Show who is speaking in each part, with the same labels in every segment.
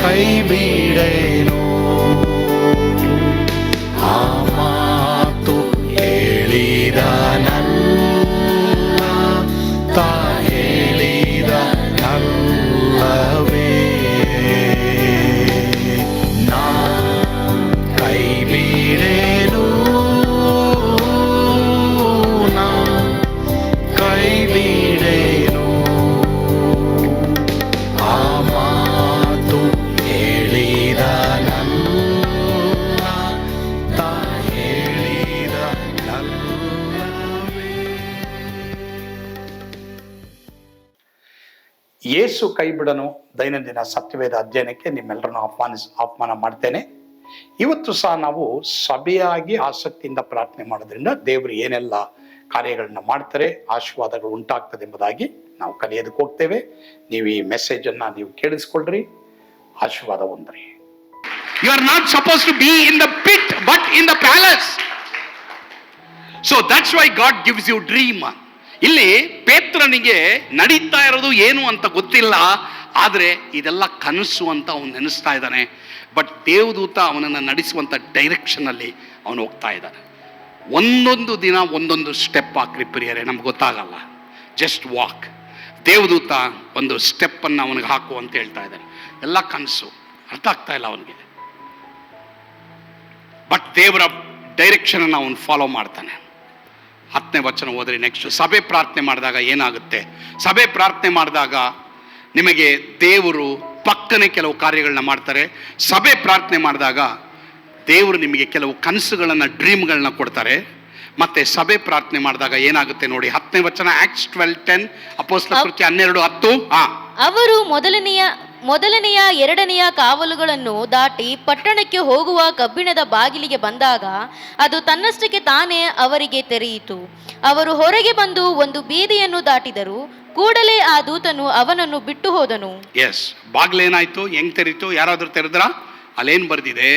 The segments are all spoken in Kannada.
Speaker 1: ಕೈ ಬಿಡೇನು ಕೈ ಬಿಡನು
Speaker 2: ದೈನಂದಿನ ಸತ್ಯವೇದ ಅಧ್ಯಯನಕ್ಕೆ ನಿಮ್ಮೆಲ್ಲರನ್ನು ಆಹ್ವಾನಿಸ್, ಆಹ್ವಾನ ಮಾಡ್ತೇನೆ. ಇವತ್ತು ಸಹ ನಾವು ಸಭೆಯಾಗಿ ಆಸಕ್ತಿಯಿಂದ ಪ್ರಾರ್ಥನೆ ಮಾಡೋದ್ರಿಂದ ದೇವರು ಏನೆಲ್ಲ ಕಾರ್ಯಗಳನ್ನ ಮಾಡ್ತಾರೆ, ಆಶೀರ್ವಾದಗಳು ಉಂಟಾಗ್ತದೆ ಎಂಬುದಾಗಿ ನಾವು ಕಲಿಯೋದಕ್ಕೆ ಹೋಗ್ತೇವೆ. ನೀವು ಈ ಮೆಸೇಜ್ ಅನ್ನ ನೀವು ಕೇಳಿಸ್ಕೊಳ್ರಿ, ಆಶೀರ್ವಾದ ಹೊಂದ್ರಿ.
Speaker 3: You are not suppose to be in the pit but in the palace so that's why God gives you dream ಇಲ್ಲಿ ಪೇತ್ರನಿಗೆ ನಡೀತಾ ಇರೋದು ಏನು ಅಂತ ಗೊತ್ತಿಲ್ಲ, ಆದರೆ ಇದೆಲ್ಲ ಕನಸು ಅಂತ ಅವನು ನೆನೆಸ್ತಾ ಇದ್ದಾನೆ. ಬಟ್ ದೇವದೂತ ಅವನನ್ನು ನಡೆಸುವಂಥ ಡೈರೆಕ್ಷನಲ್ಲಿ ಅವನು ಹೋಗ್ತಾ ಇದ್ದಾನೆ. ಒಂದೊಂದು ದಿನ, ಒಂದೊಂದು ಸ್ಟೆಪ್ ಹಾಕ್ರಿ ಪ್ರಿಯರೇ, ನಮ್ಗೆ ಗೊತ್ತಾಗಲ್ಲ. ಜಸ್ಟ್ ವಾಕ್ ದೇವದೂತ ಒಂದು ಸ್ಟೆಪ್ಪನ್ನು ಅವನಿಗೆ ಹಾಕು ಅಂತ ಹೇಳ್ತಾ ಇದ್ದಾನೆ. ಎಲ್ಲ ಕನಸು. ಅರ್ಥ ಆಗ್ತಾ ಇಲ್ಲ ಅವನಿಗೆ. ಬಟ್ ದೇವರ ಡೈರೆಕ್ಷನನ್ನು ಅವನು ಫಾಲೋ ಮಾಡ್ತಾನೆ. ಹತ್ತನೇ ವಚನ ಹೋದರೆ ನೆಕ್ಸ್ಟ್. ಸಭೆ ಪ್ರಾರ್ಥನೆ ಮಾಡಿದಾಗ ಏನಾಗುತ್ತೆ? ಸಭೆ ಪ್ರಾರ್ಥನೆ ಮಾಡಿದಾಗ ನಿಮಗೆ ದೇವರು ಪಕ್ಕನೆ ಕೆಲವು ಕಾರ್ಯಗಳನ್ನ ಮಾಡ್ತಾರೆ. ಸಭೆ ಪ್ರಾರ್ಥನೆ ಮಾಡಿದಾಗ ದೇವರು ನಿಮಗೆ ಕೆಲವು ಕನಸುಗಳನ್ನು ಡ್ರೀಮ್ಗಳನ್ನ ಕೊಡ್ತಾರೆ. ಮತ್ತೆ ಸಭೆ ಪ್ರಾರ್ಥನೆ ಮಾಡಿದಾಗ ಏನಾಗುತ್ತೆ ನೋಡಿ? ಹತ್ತನೇ ವಚನ ಆಕ್ಸ್ ಟ್ವೆಲ್ ಟೆನ್ ಅಪೋಸ್ಲ ಕೃತ್ಯ ಹನ್ನೆರಡು ಹತ್ತು ಹಾ.
Speaker 4: ಅವರು ಮೊದಲನೆಯ ಮೊದಲನೆಯ, ಎರಡನೆಯ ಕಾವಲುಗಳನ್ನು ದಾಟಿ ಪಟ್ಟಣಕ್ಕೆ ಹೋಗುವ ಕಬ್ಬಿಣದ ಬಾಗಿಲಿಗೆ ಬಂದಾಗ ಅದು ತನ್ನಷ್ಟಕ್ಕೆ ತಾನೇ ಅವರಿಗೆ ತೆರೆಯಿತು. ಅವರು ಹೊರಗೆ ಬಂದು ಒಂದು ಬೀದಿಯನ್ನು ದಾಟಿದರು. ಕೂಡಲೇ ಆ ದೂತನು ಅವನನ್ನು ಬಿಟ್ಟು ಹೋದನು.
Speaker 3: ಎಸ್ ಬಾಗ್ಲೇನಾಯ್ತು ಹೆಂಗ್ ತೆರೀತು ಯಾರಾದರೂ ತೆರೆದ್ರ? ಅಲ್ಲೇನು ಬರೆದಿದೆ?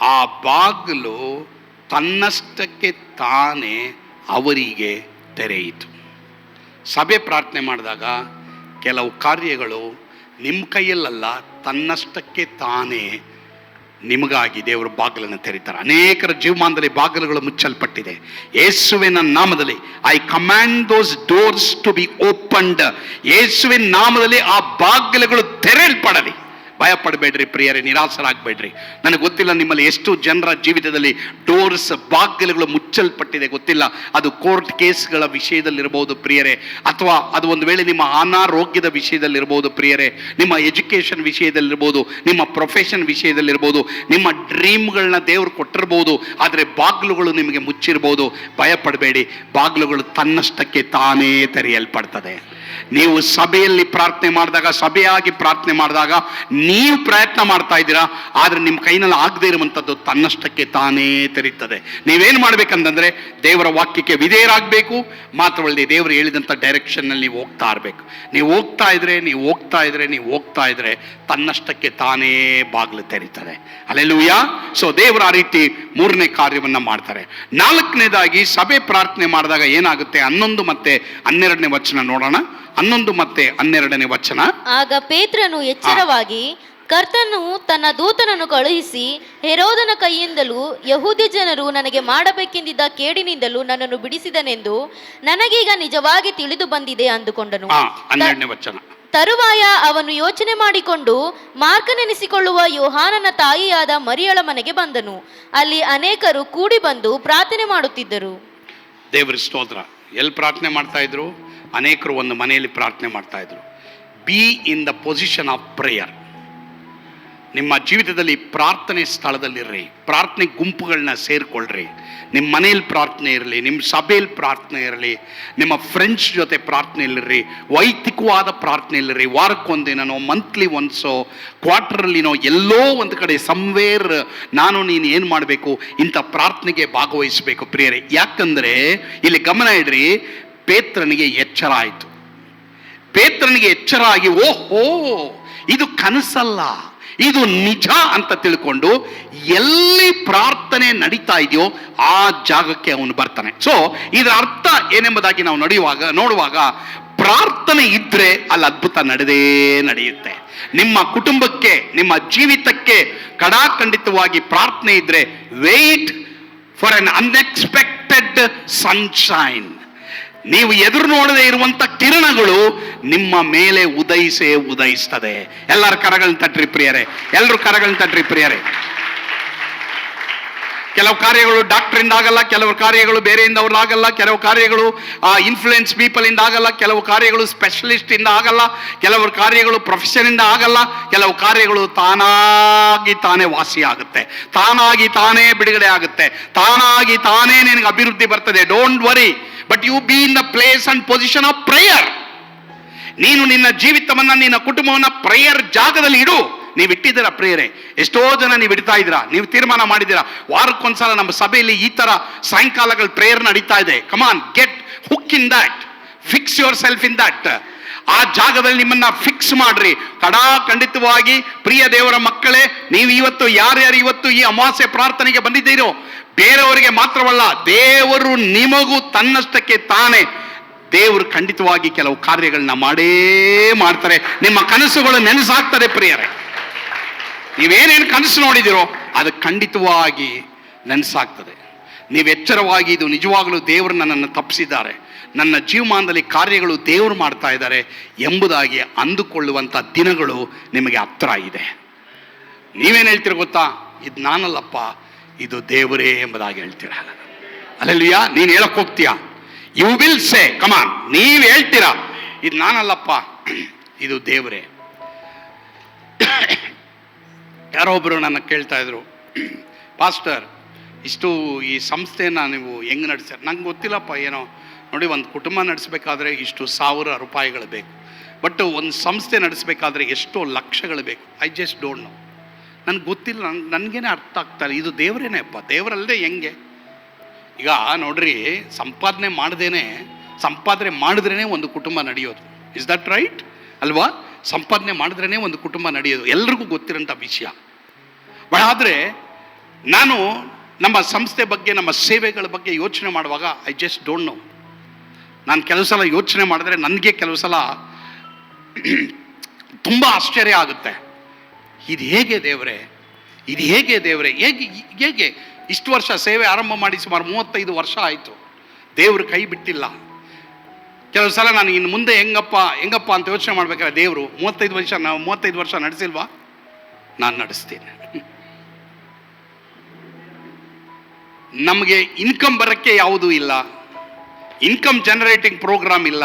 Speaker 3: ಆ ಬಾಗಿಲು ತನ್ನಷ್ಟಕ್ಕೆ ತಾನೇ ಅವರಿಗೆ ತೆರೆಯಿತು. ಸಭೆ ಪ್ರಾರ್ಥನೆ ಮಾಡಿದಾಗ ಕೆಲವು ಕಾರ್ಯಗಳು ನಿಮ್ಮ ಕೈಯಲ್ಲಲ್ಲ, ತನ್ನಷ್ಟಕ್ಕೆ ತಾನೇ ನಿಮಗಾಗಿ ದೇವರು ಬಾಗಿಲನ್ನು ತೆರೀತಾರೆ ಅನೇಕರ ಜೀವಮಾನದಲ್ಲಿ ಬಾಗಿಲುಗಳು ಮುಚ್ಚಲ್ಪಟ್ಟಿದೆ. ಯೇಸುವಿನ ನಾಮದಲ್ಲಿ I command those doors to be opened ಯೇಸುವಿನ ನಾಮದಲ್ಲಿ ಆ ಬಾಗಿಲುಗಳು ತೆರೆಯಲ್ಪಡಲಿ. ಭಯ ಪಡಬೇಡ್ರಿ ಪ್ರಿಯರೇ, ನಿರಾಸರಾಗಬೇಡ್ರಿ. ನನಗೆ ಗೊತ್ತಿಲ್ಲ ನಿಮ್ಮಲ್ಲಿ ಎಷ್ಟು ಜನರ ಜೀವಿತದಲ್ಲಿ ಡೋರ್ಸ್, ಬಾಗಿಲುಗಳು ಮುಚ್ಚಲ್ಪಟ್ಟಿದೆ, ಗೊತ್ತಿಲ್ಲ. ಅದು ಕೋರ್ಟ್ ಕೇಸ್ಗಳ ವಿಷಯದಲ್ಲಿರ್ಬೋದು ಪ್ರಿಯರೇ, ಅಥವಾ ಅದು ಒಂದು ವೇಳೆ ನಿಮ್ಮ ಅನಾರೋಗ್ಯದ ವಿಷಯದಲ್ಲಿರ್ಬೋದು ಪ್ರಿಯರೇ, ನಿಮ್ಮ ಎಜುಕೇಷನ್ ವಿಷಯದಲ್ಲಿರ್ಬೋದು, ನಿಮ್ಮ ಪ್ರೊಫೆಷನ್ ವಿಷಯದಲ್ಲಿರ್ಬೋದು, ನಿಮ್ಮ ಡ್ರೀಮ್ಗಳನ್ನ ದೇವರು ಕೊಟ್ಟಿರ್ಬೋದು, ಆದರೆ ಬಾಗಿಲುಗಳು ನಿಮಗೆ ಮುಚ್ಚಿರ್ಬೋದು. ಭಯ ಪಡಬೇಡಿ ಬಾಗಿಲುಗಳು ತನ್ನಷ್ಟಕ್ಕೆ ತಾನೇ ತೆರೆಯಲ್ಪಡ್ತದೆ. ನೀವು ಸಭೆಯಲ್ಲಿ ಪ್ರಾರ್ಥನೆ ಮಾಡಿದಾಗ, ಸಭೆಯಾಗಿ ಪ್ರಾರ್ಥನೆ ಮಾಡಿದಾಗ ನೀವು ಪ್ರಯತ್ನ ಮಾಡ್ತಾ ಇದ್ದೀರಾ? ಆದರೆ ನಿಮ್ಮ ಕೈನಲ್ಲಿ ಆಗದೇ ಇರುವಂಥದ್ದು ತನ್ನಷ್ಟಕ್ಕೆ ತಾನೇ ತೆರೀತದೆ. ನೀವೇನು ಮಾಡಬೇಕಂತಂದರೆ ದೇವರ ವಾಕ್ಯಕ್ಕೆ ವಿಧೇಯರಾಗಬೇಕು, ಮಾತ್ರವಲ್ಲದೆ ದೇವರು ಹೇಳಿದಂಥ ಡೈರೆಕ್ಷನ್ನಲ್ಲಿ ನೀವು ಹೋಗ್ತಾ ಇರಬೇಕು. ನೀವು ಹೋಗ್ತಾ ಇದ್ರೆ, ನೀವು ಹೋಗ್ತಾ ಇದ್ರೆ, ನೀವು ಹೋಗ್ತಾ ಇದ್ರೆ ತನ್ನಷ್ಟಕ್ಕೆ ತಾನೇ ಬಾಗಿಲು ತೆರೀತದೆ. ಅಲ್ಲೆಲ್ಲೂಯ ಸೊ ದೇವರ ಆ ರೀತಿ ಮೂರನೇ ಕಾರ್ಯವನ್ನ ಮಾಡ್ತಾರೆ. ನಾಲ್ಕನೇದಾಗಿ ಸಭೆ ಪ್ರಾರ್ಥನೆ ಮಾಡಿದಾಗ ಏನಾಗುತ್ತೆ? ಹನ್ನೊಂದು ಮತ್ತೆ ಹನ್ನೆರಡನೇ ವಚನ ನೋಡೋಣ. ಹನ್ನೊಂದು ಮತ್ತೆ ಹನ್ನೆರಡನೇ ವಚನ.
Speaker 4: ಆಗ ಪೇತ್ರನು ಎಚ್ಚರವಾಗಿ ಕರ್ತನು ತನ್ನ ದೂತನನ್ನು ಕಳುಹಿಸಿ ಹೆರೋದನ ಕೈಯಿಂದಲೂ ಯಹೂದಿ ಜನರು ನನಗೆ ಮಾಡಬೇಕೆಂದಿದ್ದ ಕೇಡಿನಿಂದಲೂ ನನ್ನನ್ನು ಬಿಡಿಸಿದನೆಂದು ನನಗೀಗ ನಿಜವಾಗಿ ತಿಳಿದು ಬಂದಿದೆ ಅಂದುಕೊಂಡನು.
Speaker 3: ಹನ್ನೆರಡನೇ ವಚನ.
Speaker 4: ತರುವಾಯ ಅವನು ಯೋಚನೆ ಮಾಡಿಕೊಂಡು ಮಾರ್ಕನೆನಿಸಿಕೊಳ್ಳುವ ಯೋಹಾನನ ತಾಯಿಯಾದ ಮರಿಯಳ ಮನೆಗೆ ಬಂದನು. ಅಲ್ಲಿ ಅನೇಕರು ಕೂಡಿ ಬಂದು ಪ್ರಾರ್ಥನೆ ಮಾಡುತ್ತಿದ್ದರು.
Speaker 3: ದೇವರ ಸ್ತೋತ್ರ. ಎಲ್ಲಿ ಪ್ರಾರ್ಥನೆ ಮಾಡ್ತಾ ಇದ್ರು? ಅನೇಕರು ಒಂದು ಮನೆಯಲ್ಲಿ ಪ್ರಾರ್ಥನೆ ಮಾಡ್ತಾ ಇದ್ರು. Be in the position of prayer ನಿಮ್ಮ ಜೀವಿತದಲ್ಲಿ ಪ್ರಾರ್ಥನೆ ಸ್ಥಳದಲ್ಲಿರ್ರಿ. ಪ್ರಾರ್ಥನೆ ಗುಂಪುಗಳನ್ನ ಸೇರಿಕೊಳ್ಳ್ರಿ ನಿಮ್ಮ ಮನೇಲಿ ಪ್ರಾರ್ಥನೆ ಇರಲಿ ನಿಮ್ಮ ಸಭೆಯಲ್ಲಿ ಪ್ರಾರ್ಥನೆ ಇರಲಿ, ನಿಮ್ಮ ಫ್ರೆಂಡ್ಸ್ ಜೊತೆ ಪ್ರಾರ್ಥನೆ ಇಲ್ಲಿರ್ರಿ ವೈಯಕ್ತಿಕವಾದ ಪ್ರಾರ್ಥನೆಯಲ್ಲಿರ್ರಿ ವಾರಕ್ಕೊಂದಿನೋ ಮಂತ್ಲಿ ಒನ್ಸೋ ಕ್ವಾರ್ಟರ್ಲಿನೋ ಎಲ್ಲೋ ಒಂದು ಕಡೆ ಸಂವೇರ್ ನಾನು, ನೀನು ಏನು ಮಾಡಬೇಕು, ಇಂಥ ಪ್ರಾರ್ಥನೆಗೆ ಭಾಗವಹಿಸಬೇಕು ಪ್ರಿಯರೇ. ಯಾಕಂದರೆ, ಇಲ್ಲಿ ಗಮನ ಇಡ್ರಿ ಪೇತ್ರನಿಗೆ ಎಚ್ಚರ ಆಯಿತು ಪೇತ್ರನಿಗೆ ಎಚ್ಚರ ಆಗಿ ಓಹೋ, ಇದು ಕನಸಲ್ಲ, ಇದು ನಿಜ ಅಂತ ತಿಳ್ಕೊಂಡು ಎಲ್ಲಿ ಪ್ರಾರ್ಥನೆ ನಡೀತಾ ಇದೆಯೋ ಆ ಜಾಗಕ್ಕೆ ಅವನು ಬರ್ತಾನೆ. ಸೊ ಇದರ ಅರ್ಥ ಏನೆಂಬುದಾಗಿ ನಾವು ನಡೆಯುವಾಗ, ನೋಡುವಾಗ ಪ್ರಾರ್ಥನೆ ಇದ್ರೆ ಅಲ್ಲಿ ಅದ್ಭುತ ನಡೆದೇ ನಡೆಯುತ್ತೆ. ನಿಮ್ಮ ಕುಟುಂಬಕ್ಕೆ, ನಿಮ್ಮ ಜೀವಿತಕ್ಕೆ ಕಡಾಖಂಡಿತವಾಗಿ ಪ್ರಾರ್ಥನೆ ಇದ್ರೆ wait for an unexpected sunshine ನೀವು ಎದುರು ನೋಡದೆ ಇರುವಂತ ಕಿರಣಗಳು ನಿಮ್ಮ ಮೇಲೆ ಉದಯಿಸೇ ಉದಯಿಸ್ತದೆ. ಎಲ್ಲರ ಕರಗಳನ್ನ ತಟ್ರಿ ಪ್ರಿಯರೇ. ಎಲ್ಲರೂ ಕರಗಳನ್ನ ತಟ್ರಿ ಪ್ರಿಯರೇ. ಕೆಲವು ಕಾರ್ಯಗಳು ಡಾಕ್ಟರ್ ಇಂದ ಆಗಲ್ಲ ಕೆಲವು ಕಾರ್ಯಗಳು ಬೇರೆಯಿಂದ ಆಗಲ್ಲ ಕೆಲವು ಕಾರ್ಯಗಳು ಇನ್ಫ್ಲುಯೆನ್ಸ್ ಪೀಪಲ್ ಇಂದ ಆಗಲ್ಲ ಕೆಲವು ಕಾರ್ಯಗಳು ಸ್ಪೆಷಲಿಸ್ಟ್ ಇಂದ ಆಗಲ್ಲ ಕೆಲವು ಕಾರ್ಯಗಳು ಪ್ರೊಫೆಷನ್ ಇಂದ ಆಗಲ್ಲ, ಕೆಲವು ಕಾರ್ಯಗಳು ತಾನಾಗಿ ತಾನೇ ವಾಸಿ ಆಗುತ್ತೆ ತಾನಾಗಿ ತಾನೇ ಬಿಡುಗಡೆ ಆಗುತ್ತೆ. ತಾನಾಗಿ ತಾನೇ ನಿನಗೆ ಅಭಿವೃದ್ಧಿ ಬರ್ತದೆ. Don't worry but you be in the place and position of prayer ನೀನು ನಿನ್ನ ಜೀವಿತವನ್ನ, ನಿನ್ನ ಕುಟುಂಬವನ್ನ ಪ್ರೇಯರ್ ಜಾಗದಲ್ಲಿ ಇಡು. ನೀವು ಇಟ್ಟಿದ್ದೀರಾ ಪ್ರಿಯರೇ? ಎಷ್ಟೋ ಜನ ನೀವು ಇಡ್ತಾ ಇದ್ದೀರಾ? ನೀವು ತೀರ್ಮಾನ ಮಾಡಿದ್ದೀರಾ? ವಾರಕ್ಕೊಂದ್ಸಲ ನಮ್ಮ ಸಭೆಯಲ್ಲಿ ಈ ತರ ಸಾಯಂಕಾಲಗಳ ಪ್ರೇಯರ್ ನಡೀತಾ ಇದೆ. Come on get hook in that fix yourself in that ಆ ಜಾಗದಲ್ಲಿ ನಿಮ್ಮನ್ನ ಫಿಕ್ಸ್ ಮಾಡ್ರಿ. ಕಡಾ ಖಂಡಿತವಾಗಿ, ಪ್ರಿಯ ದೇವರ ಮಕ್ಕಳೇ, ನೀವು ಇವತ್ತು ಯಾರ್ಯಾರು ಇವತ್ತು ಈ ಅಮಾವಾಸ್ಯೆ ಪ್ರಾರ್ಥನೆಗೆ ಬಂದಿದ್ದೀರೋ, ಬೇರೆಯವರಿಗೆ ಮಾತ್ರವಲ್ಲ, ದೇವರು ನಿಮಗೂ ತನ್ನಷ್ಟಕ್ಕೆ ತಾನೇ. ದೇವರು ಖಂಡಿತವಾಗಿ ಕೆಲವು ಕಾರ್ಯಗಳನ್ನ ಮಾಡೇ ಮಾಡ್ತಾರೆ. ನಿಮ್ಮ ಕನಸುಗಳು ನೆನಸಾಗ್ತದೆ ಪ್ರಿಯರೇ. ನೀವೇನೇನು ಕನಸು ನೋಡಿದಿರೋ ಅದು ಖಂಡಿತವಾಗಿ ನೆನೆಸಾಗ್ತದೆ. ನೀವು ಎಚ್ಚರವಾಗಿ ಇದು ನಿಜವಾಗಲೂ ದೇವರು ನನ್ನನ್ನು ತಪ್ಪಿಸಿದ್ದಾರೆ. ನನ್ನ ಜೀವಮಾನದಲ್ಲಿ ಕಾರ್ಯಗಳು ದೇವರು ಮಾಡ್ತಾ ಇದ್ದಾರೆ ಎಂಬುದಾಗಿ ಅಂದುಕೊಳ್ಳುವಂಥ ದಿನಗಳು ನಿಮಗೆ ಹತ್ರ ಇದೆ. ನೀವೇನು ಹೇಳ್ತೀರ ಗೊತ್ತಾ? ಇದು ನಾನಲ್ಲಪ್ಪ, ಇದು ದೇವರೇ ಎಂಬುದಾಗಿ ಹೇಳ್ತೀರ. ಅಲ್ಲಲ್ವಿಯಾ ನೀನು ಹೇಳಕ್ ಹೋಗ್ತೀಯಾ? ಯು ವಿಲ್ ಸೇ ಕಮಾನ್ ನೀವು ಹೇಳ್ತೀರಾ? ಇದು ನಾನಲ್ಲಪ್ಪ, ಇದು ದೇವರೇ. ಯಾರೋ ಒಬ್ಬರು ನನ್ನ ಕೇಳ್ತಾ ಇದ್ರು, ಪಾಸ್ಟರ್, ಇಷ್ಟು ಈ ಸಂಸ್ಥೆನ ನೀವು ಹೆಂಗೆ ನಡೆಸ್ಯಾರ? ನಂಗೆ ಗೊತ್ತಿಲ್ಲಪ್ಪ, ಏನೋ ನೋಡಿ ಒಂದು ಕುಟುಂಬ ನಡೆಸಬೇಕಾದ್ರೆ ಇಷ್ಟು ಸಾವಿರ ರೂಪಾಯಿಗಳು ಬೇಕು. ಬಟ್ ಒಂದು ಸಂಸ್ಥೆ ನಡೆಸಬೇಕಾದ್ರೆ ಎಷ್ಟೋ ಲಕ್ಷಗಳು ಬೇಕು. I just don't know. ನನಗೆ ಗೊತ್ತಿಲ್ಲ ನನ್ಗೆ ನನಗೇನೆ ಅರ್ಥ ಆಗ್ತಾರೆ ಇದು ದೇವರೇನೇ ಅಪ್ಪ ದೇವರಲ್ಲದೆ ಹೆಂಗೆ? ಈಗ ನೋಡ್ರಿ, ಸಂಪಾದನೆ ಮಾಡದೇನೆ, ಸಂಪಾದನೆ ಮಾಡಿದ್ರೇ ಒಂದು ಕುಟುಂಬ ನಡೆಯೋದು. ಇಸ್ ದಟ್ ರೈಟ್ ಅಲ್ವಾ? ಸಂಪಾದನೆ ಮಾಡಿದ್ರೇ ಒಂದು ಕುಟುಂಬ ನಡೆಯೋದು. ಎಲ್ರಿಗೂ ಗೊತ್ತಿರೋಂಥ ವಿಷಯ. ಆದರೆ ನಾನು ನಮ್ಮ ಸಂಸ್ಥೆ ಬಗ್ಗೆ, ನಮ್ಮ ಸೇವೆಗಳ ಬಗ್ಗೆ ಯೋಚನೆ ಮಾಡುವಾಗ ಐ ಜಸ್ಟ್ ಡೋಂಟ್ ನೋ ನಾನು ಕೆಲವು ಸಲ ಯೋಚನೆ ಮಾಡಿದ್ರೆ ನನಗೆ ಕೆಲವು ಸಲ ತುಂಬ ಆಶ್ಚರ್ಯ ಆಗುತ್ತೆ. ಇದು ಹೇಗೆ ದೇವರೇ? ಇದು ಹೇಗೆ ದೇವರೇ? ಹೇಗೆ ಹೇಗೆ? ಇಷ್ಟು ವರ್ಷ ಸೇವೆ ಆರಂಭ ಮಾಡಿ ಸುಮಾರು ಮೂವತ್ತೈದು ವರ್ಷ ಆಯಿತು. ದೇವರು ಕೈ ಬಿಟ್ಟಿಲ್ಲ. ಕೆಲವು ಸಲ ನಾನು ಇನ್ನು ಮುಂದೆ ಹೆಂಗಪ್ಪ ಹೆಂಗಪ್ಪ ಅಂತ ಯೋಚನೆ ಮಾಡ್ಬೇಕಾದ್ರೆ, ದೇವರು ಮೂವತ್ತೈದು ವರ್ಷ ನಾವು ಮೂವತ್ತೈದು ವರ್ಷ ನಡೆಸಿಲ್ವಾ? ನಾನು ನಡೆಸ್ತೀನಿ. ನಮಗೆ ಇನ್ಕಮ್ ಬರೋಕ್ಕೆ ಯಾವುದೂ ಇಲ್ಲ. ಇನ್ಕಮ್ ಜನರೇಟಿಂಗ್ ಪ್ರೋಗ್ರಾಮ್ ಇಲ್ಲ.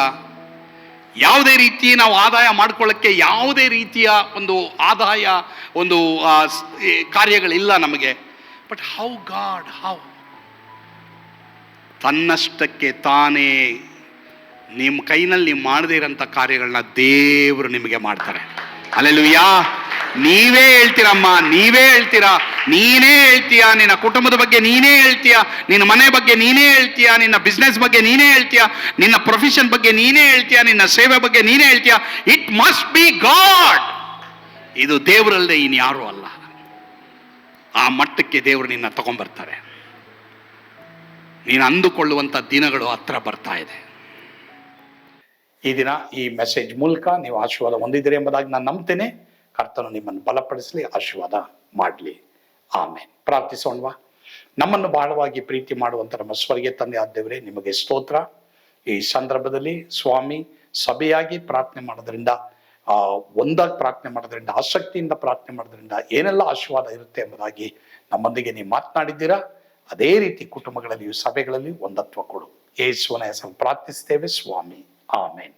Speaker 3: ಯಾವುದೇ ರೀತಿ ನಾವು ಆದಾಯ ಮಾಡ್ಕೊಳ್ಳೋಕ್ಕೆ ಯಾವುದೇ ರೀತಿಯ ಒಂದು ಆದಾಯ, ಒಂದು ಕಾರ್ಯಗಳಿಲ್ಲ ನಮಗೆ. ಬಟ್ ಹೌ ಗಾಡ್ ಹೌ ತನ್ನಷ್ಟಕ್ಕೆ ತಾನೇ ನಿಮ್ಮ ಕೈನಲ್ಲಿ ಮಾಡದೇ ಇರೋಂಥ ಕಾರ್ಯಗಳನ್ನ ದೇವರು ನಿಮಗೆ ಮಾಡ್ತಾರೆ. ಅಲ್ಲೆಲ್ಲುಯ್ಯಾ ನೀವೇ ಹೇಳ್ತೀರಮ್ಮ, ನೀವೇ ಹೇಳ್ತೀರಾ? ನೀನೇ ಹೇಳ್ತೀಯಾ? ನಿನ್ನ ಕುಟುಂಬದ ಬಗ್ಗೆ ನೀನೇ ಹೇಳ್ತೀಯಾ? ನಿನ್ನ ಮನೆ ಬಗ್ಗೆ ನೀನೇ ಹೇಳ್ತೀಯಾ? ನಿನ್ನ ಬಿಸ್ನೆಸ್ ಬಗ್ಗೆ ನೀನೇ ಹೇಳ್ತೀಯಾ? ನಿನ್ನ ಪ್ರೊಫೆಷನ್ ಬಗ್ಗೆ ನೀನೇ ಹೇಳ್ತೀಯಾ? ನಿನ್ನ ಸೇವೆ ಬಗ್ಗೆ ನೀನೇ ಹೇಳ್ತೀಯಾ? ಇಟ್ ಮಸ್ಟ್ ಬಿ ಗಾಡ್ ಇದು ದೇವರಲ್ಲದೆ ಇನ್ಯಾರೂ ಅಲ್ಲ. ಆ ಮಟ್ಟಕ್ಕೆ ದೇವರು ನಿನ್ನ ತಗೊಂಡ್ಬರ್ತಾರೆ. ನೀನು ಅಂದುಕೊಳ್ಳುವಂಥ ದಿನಗಳು ಹತ್ರ ಬರ್ತಾ ಇದೆ.
Speaker 2: ಈ ದಿನ ಈ ಮೆಸೇಜ್ ಮೂಲಕ ನೀವು ಆಶೀರ್ವಾದ ಹೊಂದಿದ್ದೀರಿ ಎಂಬುದಾಗಿ ನಾನು ನಂಬ್ತೇನೆ. ಕರ್ತನು ನಿಮ್ಮನ್ನು ಬಲಪಡಿಸಲಿ, ಆಶೀರ್ವಾದ ಮಾಡಲಿ. ಆಮೇಲೆ ಪ್ರಾರ್ಥಿಸೋಣವಾ? ನಮ್ಮನ್ನು ಬಹಳವಾಗಿ ಪ್ರೀತಿ ಮಾಡುವಂಥ ನಮ್ಮ ಸ್ವರ್ಗೆ ತಂದೆ ಆದ್ದೇವರೇ ನಿಮಗೆ ಸ್ತೋತ್ರ. ಈ ಸಂದರ್ಭದಲ್ಲಿ ಸ್ವಾಮಿ ಸಭೆಯಾಗಿ ಪ್ರಾರ್ಥನೆ ಮಾಡೋದ್ರಿಂದ ಒಂದಾಗಿ ಪ್ರಾರ್ಥನೆ ಮಾಡೋದ್ರಿಂದ, ಆಸಕ್ತಿಯಿಂದ ಪ್ರಾರ್ಥನೆ ಮಾಡೋದ್ರಿಂದ ಏನೆಲ್ಲ ಆಶೀರ್ವಾದ ಇರುತ್ತೆ ಎಂಬುದಾಗಿ ನಮ್ಮೊಂದಿಗೆ ನೀವು ಮಾತನಾಡಿದ್ದೀರಾ? ಅದೇ ರೀತಿ ಕುಟುಂಬಗಳಲ್ಲಿ ಸಭೆಗಳಲ್ಲಿ ಒಂದತ್ವ ಕೊಡು. ಯೇಸುವನ ಹೆಸರು ಪ್ರಾರ್ಥಿಸ್ತೇವೆ ಸ್ವಾಮಿ. ಆಮೇನ್.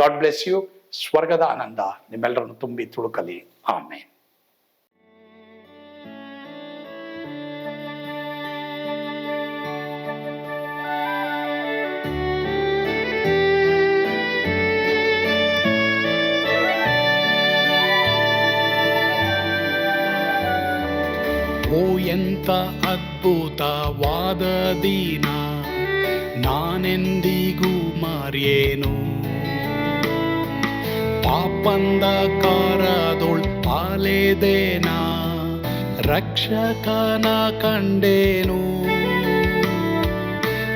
Speaker 2: God bless you. ಸ್ವರ್ಗದ ಆನಂದ ನಿಮ್ಮೆಲ್ಲರನ್ನು ತುಂಬಿ ತುಳುಕಲಿ.
Speaker 1: ಆಮೆ ಎಂತ ಅದ್ಭುತವಾದ ದಿನ ನಾನೆಂದಿಗೂ ಮರೆಯೇನು? ಪಾಪಂದ ಕಾರದೊಳ್
Speaker 3: ಅಲೆದೇನ ರಕ್ಷಕನ ಕಂಡೇನು?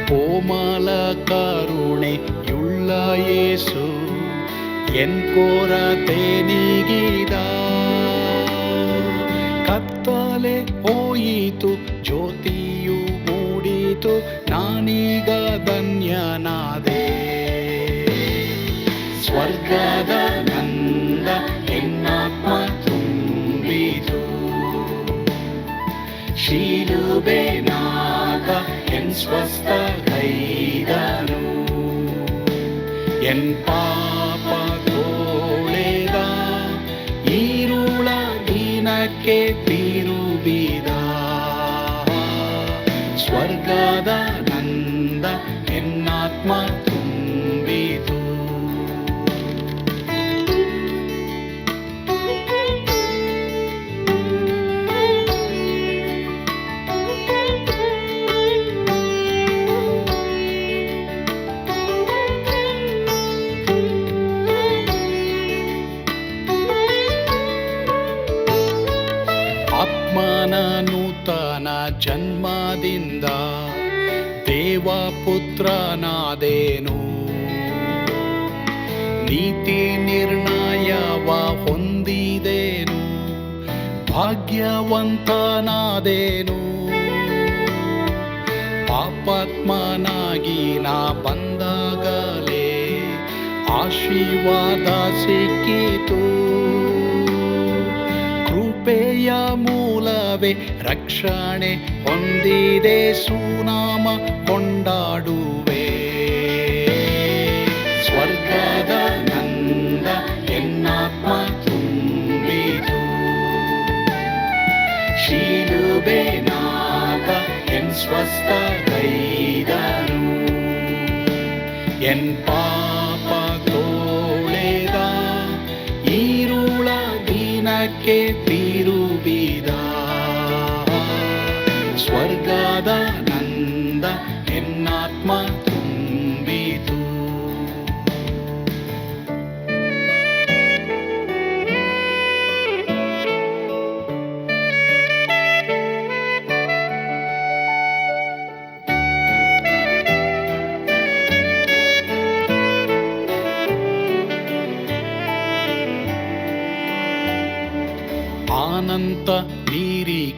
Speaker 3: ಕೋಮಲ ಕರುಣೆಯುಳ್ಳ ಯೇಸು ಎನ್ ಕೊರತೆ ನೀಗಿದ ಕತ್ತಲೆ ಹೋಯಿತು, ಜ್ಯೋತಿಯು ಮೂಡಿತು, ನಾನೀಗ ಧನ್ಯನಾದೆ ಸ್ವರ್ಗದ ನಂದ ಹೆಣ್ಣಾತ್ಮ ತುಂಬಿತು. ಶೀಲುಬೆ ನಾಗ ಎನ್ ಸ್ವಸ್ಥ ಕೈದನು. ಎನ್ ಪಾಪ ತೋಳೆದ ಈರುಳ ದೀನಕ್ಕೆ ತಿರುಬಿದ. ಸ್ವರ್ಗದ ಭಾಗ್ಯವಂತನಾದೇನು. ಪಾಪಾತ್ಮನಾಗಿ ನಾ ಬಂದಾಗಲೇ ಆಶೀರ್ವಾದ ಸಿಕ್ಕಿತು. ಕೃಪೆಯ ಮೂಲವೇ ರಕ್ಷಣೆ ಹೊಂದಿದೆ ಸುನಾಮ ಕೊಂಡಾಡುವೆ. ಸ್ವರ್ಗದ ಸ್ವಸ್ಥೈದನು ಎನ್ ಪಾಪ ತೋಳೆದ ಈರುಳ ದಿನಕ್ಕೆ ತೀ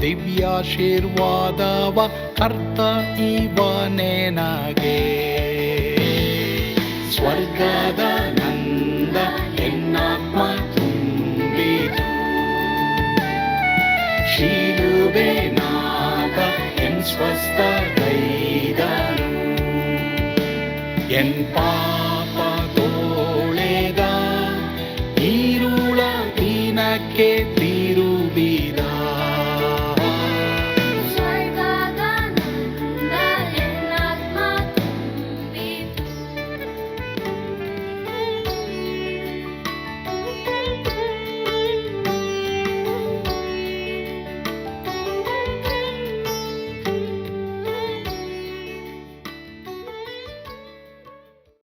Speaker 3: ದಿವ್ಯಾಶೀರ್ವಾದವ ಕರ್ತ ಇವನೇ ನನಗೆ ಸ್ವರ್ಗದ ನಂದ ಹೆಣ್ಣಾತ್ಮ ತುಂಬಿತು. ಶಿಲುಬೆ ನಾಗ ಎನ್ ಸ್ವಸ್ಥ ಕೈದನು. ಎನ್ ಪಾಪ ತೋಳೆದ ಈರುಳ ದಿನಕ್ಕೆ